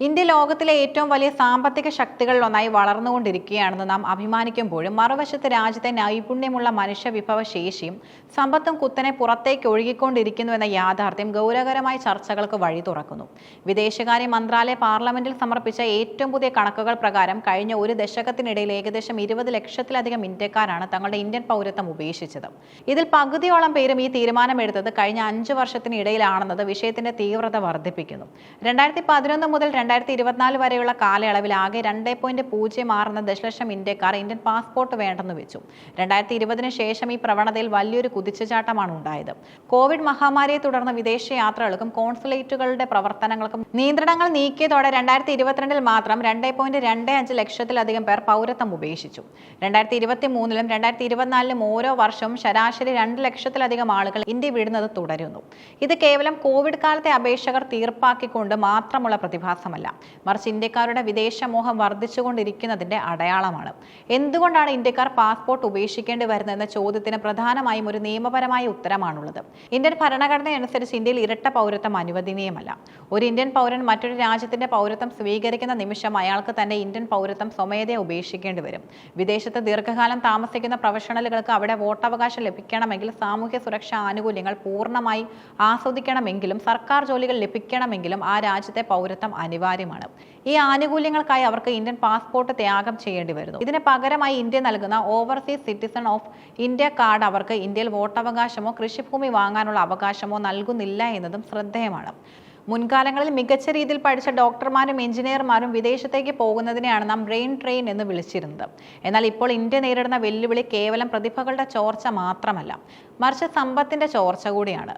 India ലോകത്തിലെ ഏറ്റവും വലിയ സാമ്പത്തിക ശക്തികളിൽ ഒന്നായി വളർന്നുകൊണ്ടിരിക്കുകയാണെന്ന് നാം അഭിമാനിക്കുമ്പോഴും മറുവശത്ത് രാജ്യത്തെ നൈപുണ്യമുള്ള മനുഷ്യ വിഭവ ശേഷിയും സമ്പത്തും കുത്തനെ പുറത്തേക്ക് ഒഴുകിക്കൊണ്ടിരിക്കുന്നു എന്ന യാഥാർത്ഥ്യം ഗൗരവകരമായ ചർച്ചകൾക്ക് വഴി തുറക്കുന്നു. വിദേശകാര്യ മന്ത്രാലയ പാർലമെന്റിൽ സമർപ്പിച്ച ഏറ്റവും പുതിയ കണക്കുകൾ പ്രകാരം കഴിഞ്ഞ ഒരു ദശകത്തിനിടയിൽ ഏകദേശം ഇരുപത് ലക്ഷത്തിലധികം ഇന്ത്യക്കാരാണ് തങ്ങളുടെ ഇന്ത്യൻ പൗരത്വം ഉപേക്ഷിച്ചത്. ഇതിൽ പകുതിയോളം പേരും ഈ തീരുമാനമെടുത്തത് കഴിഞ്ഞ അഞ്ച് വർഷത്തിനിടയിലാണെന്നത് വിഷയത്തിന്റെ തീവ്രത വർദ്ധിപ്പിക്കുന്നു. രണ്ടായിരത്തി പതിനൊന്ന് മുതൽ രണ്ടായിരത്തി ഇരുപത്തിനാല് വരെയുള്ള കാലയളവിൽ ആകെ രണ്ട് പോയിന്റ് പൂജ്യം ആറ് ദശലക്ഷം ഇന്ത്യക്കാർ ഇന്ത്യൻ പാസ്പോർട്ട് വേണ്ടെന്ന് വെച്ചു. രണ്ടായിരത്തി ഇരുപതിന് ശേഷം ഈ പ്രവണതയിൽ വലിയൊരു കുതിച്ചുചാട്ടമാണ് ഉണ്ടായത്. കോവിഡ് മഹാമാരിയെ തുടർന്ന് വിദേശ യാത്രകൾക്കും കോൺസുലേറ്റുകളുടെ പ്രവർത്തനങ്ങൾക്കും നിയന്ത്രണങ്ങൾ നീക്കിയതോടെ രണ്ടായിരത്തി ഇരുപത്തിരണ്ടിൽ മാത്രം രണ്ട് പോയിന്റ് രണ്ട് അഞ്ച് ലക്ഷത്തിലധികം പേർ പൗരത്വം ഉപേക്ഷിച്ചു. രണ്ടായിരത്തി ഇരുപത്തി മൂന്നിലും രണ്ടായിരത്തി ഇരുപത്തിനാലിലും ഓരോ വർഷവും ശരാശരി രണ്ട് ലക്ഷത്തിലധികം ആളുകൾ ഇന്ത്യ വിടുന്നത് തുടരുന്നു. ഇത് കേവലം കോവിഡ് കാലത്തെ അപേക്ഷകർ തീർപ്പാക്കിക്കൊണ്ട് മാത്രമുള്ള പ്രതിഭാസമല്ല. മറിച്ച് ഇന്ത്യക്കാരുടെ വിദേശമോഹം വർദ്ധിച്ചുകൊണ്ടിരിക്കുന്നതിന്റെ അടയാളമാണ്. എന്തുകൊണ്ടാണ് ഇന്ത്യക്കാർ പാസ്പോർട്ട് ഉപേക്ഷിക്കേണ്ടി വരുന്നതെന്ന ചോദ്യത്തിന് പ്രധാനമായും ഒരു നിയമപരമായ ഉത്തരമാണുള്ളത്. ഇന്ത്യൻ ഭരണഘടനയനുസരിച്ച് ഇന്ത്യയിൽ ഇരട്ട പൗരത്വം അനുവദനീയമല്ല. ഒരു ഇന്ത്യൻ പൗരൻ മറ്റൊരു രാജ്യത്തിന്റെ പൗരത്വം സ്വീകരിക്കുന്ന നിമിഷം അയാൾക്ക് തന്നെ ഇന്ത്യൻ പൗരത്വം സ്വമേധയെ ഉപേക്ഷിക്കേണ്ടി വരും. വിദേശത്ത് ദീർഘകാലം താമസിക്കുന്ന പ്രൊഫഷണലുകൾക്ക് അവിടെ വോട്ടവകാശം ലഭിക്കണമെങ്കിൽ സാമൂഹ്യ സുരക്ഷാ ആനുകൂല്യങ്ങൾ പൂർണമായി ആസ്വദിക്കണമെങ്കിലും സർക്കാർ ജോലികൾ ലഭിക്കണമെങ്കിലും ആ രാജ്യത്തെ പൗരത്വം അനിവാര്യമാണ്. ഈ ആനുകൂല്യങ്ങൾക്കായി അവർക്ക് ഇന്ത്യൻ പാസ്പോർട്ട് ത്യാഗം ചെയ്യേണ്ടി വരുന്നു. ഇതിന് പകരമായി ഇന്ത്യ നൽകുന്ന overseas citizen of India card അവർക്ക് ഇന്ത്യയിൽ വോട്ടവകാശമോ കൃഷിഭൂമി വാങ്ങാനുള്ള അവകാശമോ നൽകുന്നില്ല എന്നതും ശ്രദ്ധേയമാണ്. മുൻകാലങ്ങളിൽ മികച്ച രീതിയിൽ പഠിച്ച ഡോക്ടർമാരും എഞ്ചിനീയർമാരും വിദേശത്തേക്ക് പോകുന്നതിനെയാണ് നാം ബ്രെയിൻ ട്രെയിൻ എന്ന് വിളിച്ചിരുന്നത്. എന്നാൽ ഇപ്പോൾ ഇന്ത്യ നേരിടുന്ന വെല്ലുവിളി കേവലം പ്രതിഭകളുടെ ചോർച്ച മാത്രമല്ല മറിച്ച് സമ്പത്തിന്റെ ചോർച്ച കൂടിയാണ്.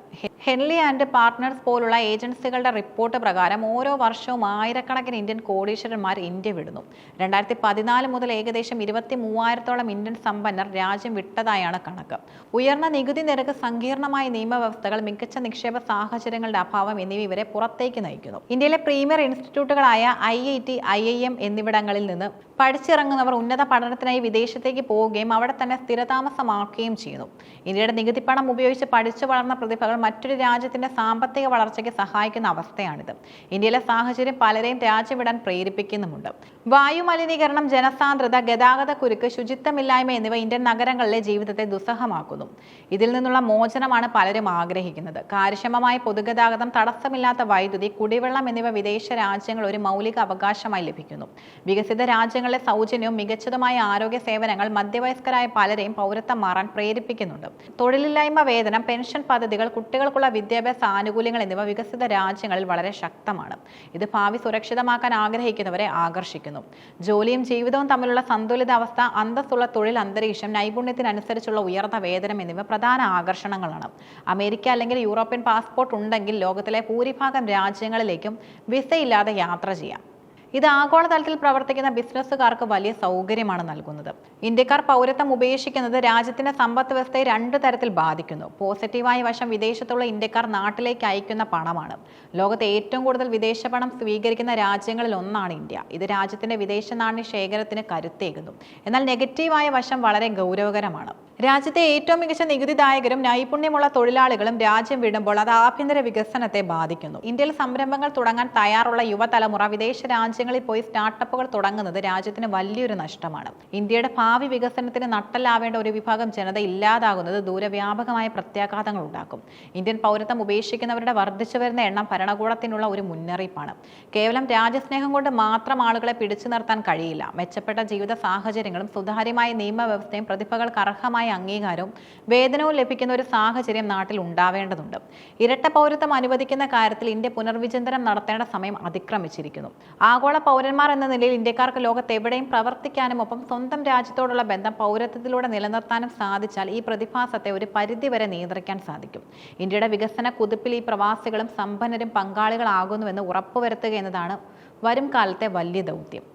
ഹെൻലി ആൻഡ് പാർട്ട്നേഴ്സ് പോലുള്ള ഏജൻസികളുടെ റിപ്പോർട്ട് പ്രകാരം ഓരോ വർഷവും ആയിരക്കണക്കിന് ഇന്ത്യൻ കോടീശ്വരന്മാർ ഇന്ത്യ വിടുന്നു. രണ്ടായിരത്തി പതിനാല് മുതൽ ഏകദേശം ഇരുപത്തി മൂവായിരത്തോളം ഇന്ത്യൻ സമ്പന്നർ രാജ്യം വിട്ടതായാണ് കണക്ക്. ഉയർന്ന നികുതി നിരക്ക് സങ്കീർണമായ നിയമവ്യവസ്ഥകൾ മികച്ച നിക്ഷേപ സാഹചര്യങ്ങളുടെ അഭാവം എന്നിവ ഇവരെ പുറത്തേക്ക് നയിക്കുന്നു. ഇന്ത്യയിലെ premier ഇൻസ്റ്റിറ്റ്യൂട്ടുകളായ I I T I I M എന്നിവിടങ്ങളിൽ നിന്ന് പഠിച്ചിറങ്ങുന്നവർ ഉന്നത പഠനത്തിനായി വിദേശത്തേക്ക് പോവുകയും അവിടെ തന്നെ സ്ഥിരതാമസമാക്കുകയും ചെയ്യുന്നു. ഇന്ത്യയുടെ നികുതി പണം ഉപയോഗിച്ച് പഠിച്ചു വളർന്ന പ്രതിഭകൾ മറ്റൊരു രാജ്യത്തിന്റെ സാമ്പത്തിക വളർച്ചയ്ക്ക് സഹായിക്കുന്ന അവസ്ഥയാണിത്. ഇന്ത്യയിലെ സാഹചര്യം പലരെയും രാജ്യം വിടാൻ പ്രേരിപ്പിക്കുന്നുമുണ്ട്. വായു മലിനീകരണം ജനസാന്ദ്രത ഗതാഗത കുരുക്ക് ശുചിത്വമില്ലായ്മ എന്നിവ ഇന്ത്യൻ നഗരങ്ങളിലെ ജീവിതത്തെ ദുസ്സഹമാക്കുന്നു. ഇതിൽ നിന്നുള്ള മോചനമാണ് പലരും ആഗ്രഹിക്കുന്നത്. കാര്യക്ഷമമായ പൊതുഗതാഗതം തടസ്സമില്ലാത്ത വൈദ്യുതി കുടിവെള്ളം എന്നിവ വിദേശ രാജ്യങ്ങൾ ഒരു മൗലിക അവകാശമായി ലഭിക്കുന്നു. വികസിത രാജ്യങ്ങളിലെ സൗജന്യവും മികച്ചതുമായ ആരോഗ്യ സേവനങ്ങൾ മധ്യവയസ്കരായ പലരെയും പൗരത്വം മാറാൻ പ്രേരിപ്പിക്കുന്നുണ്ട്. തൊഴിലില്ലായ്മ വേതനം പെൻഷൻ പദ്ധതികൾ കുട്ടികൾക്കുള്ള വിദ്യാഭ്യാസ ആനുകൂല്യങ്ങൾ എന്നിവ വികസിത രാജ്യങ്ങളിൽ വളരെ ശക്തമാണ്. ഇത് ഭാവി സുരക്ഷിതമാക്കാൻ ആഗ്രഹിക്കുന്നവരെ ആകർഷിക്കുന്നു. ജോലിയും ജീവിതവും തമ്മിലുള്ള സന്തുലിതാവസ്ഥ അന്തസ്സുള്ള തൊഴിൽ അന്തരീക്ഷം നൈപുണ്യത്തിനനുസരിച്ചുള്ള ഉയർന്ന വേതനം എന്നിവ പ്രധാന ആകർഷണങ്ങളാണ്. അമേരിക്ക അല്ലെങ്കിൽ യൂറോപ്യൻ പാസ്പോർട്ട് ഉണ്ടെങ്കിൽ ലോകത്തിലെ ഭൂരിഭാഗം രാജ്യങ്ങളിലേക്കും വിസയില്ലാതെ യാത്ര ചെയ്യാം. ഇത് ആഗോളതലത്തിൽ പ്രവർത്തിക്കുന്ന ബിസിനസ്സുകാർക്ക് വലിയ സൗകര്യമാണ് നൽകുന്നത്. ഇന്ത്യക്കാർ പൗരത്വം ഉപേക്ഷിക്കുന്നത് രാജ്യത്തിന്റെ സമ്പദ് വ്യവസ്ഥയെ രണ്ട് തരത്തിൽ ബാധിക്കുന്നു. പോസിറ്റീവായ വശം വിദേശത്തുള്ള ഇന്ത്യക്കാർ നാട്ടിലേക്ക് അയക്കുന്ന പണമാണ്. ലോകത്തെ ഏറ്റവും കൂടുതൽ വിദേശ പണം സ്വീകരിക്കുന്ന രാജ്യങ്ങളിൽ ഒന്നാണ് ഇന്ത്യ. ഇത് രാജ്യത്തിന്റെ വിദേശ നാണ്യ ശേഖരത്തിന് കരുത്തേകുന്നു. എന്നാൽ നെഗറ്റീവായ വശം വളരെ ഗൗരവകരമാണ്. രാജ്യത്തെ ഏറ്റവും മികച്ച നികുതിദായകരും നൈപുണ്യമുള്ള തൊഴിലാളികളും രാജ്യം വിടുമ്പോൾ അത് ആഭ്യന്തര വികസനത്തെ ബാധിക്കുന്നു. ഇന്ത്യയിൽ സംരംഭങ്ങൾ തുടങ്ങാൻ തയ്യാറുള്ള യുവതലമുറ വിദേശ രാജ്യങ്ങളിൽ പോയി സ്റ്റാർട്ടപ്പുകൾ തുടങ്ങുന്നത് രാജ്യത്തിന് വലിയൊരു നഷ്ടമാണ്. ഇന്ത്യയുടെ ഭാവി വികസനത്തിന് നട്ടലാവേണ്ട ഒരു വിഭാഗം ജനത ഇല്ലാതാകുന്നത് ദൂരവ്യാപകമായ പ്രത്യാഘാതങ്ങൾ ഉണ്ടാക്കും. ഇന്ത്യൻ പൗരത്വം ഉപേക്ഷിക്കുന്നവരുടെ വർദ്ധിച്ചു വരുന്ന എണ്ണം ഭരണകൂടത്തിനുള്ള ഒരു മുന്നറിയിപ്പാണ്. കേവലം രാജ്യസ്നേഹം കൊണ്ട് മാത്രം ആളുകളെ പിടിച്ചു നിർത്താൻ കഴിയില്ല. മെച്ചപ്പെട്ട ജീവിത സാഹചര്യങ്ങളും സുതാര്യമായ നിയമവ്യവസ്ഥയും പ്രതിഭകൾക്ക് അർഹമായ അംഗീകാരവും വേതനവും ലഭിക്കുന്ന ഒരു സാഹചര്യം നാട്ടിൽ ഉണ്ടാവേണ്ടതുണ്ട്. ഇരട്ട പൗരത്വം അനുവദിക്കുന്ന കാര്യത്തിൽ ഇന്ത്യ പുനർവിചിന്തനം നടത്തേണ്ട സമയം അതിക്രമിച്ചിരിക്കുന്നു. ആഗോള പൗരന്മാർ എന്ന നിലയിൽ ഇന്ത്യക്കാർക്ക് ലോകത്ത് എവിടെയും പ്രവർത്തിക്കാനും ഒപ്പം സ്വന്തം രാജ്യത്തോടുള്ള ബന്ധം പൗരത്വത്തിലൂടെ നിലനിർത്താനും സാധിച്ചാൽ ഈ പ്രതിഭാസത്തെ ഒരു പരിധിവരെ നിയന്ത്രിക്കാൻ സാധിക്കും. ഇന്ത്യയുടെ വികസന കുതിപ്പിൽ ഈ പ്രവാസികളും സമ്പന്നരും പങ്കാളികളാകുന്നുവെന്ന് ഉറപ്പുവരുത്തുക എന്നതാണ് വരും കാലത്തെ വലിയ ദൗത്യം.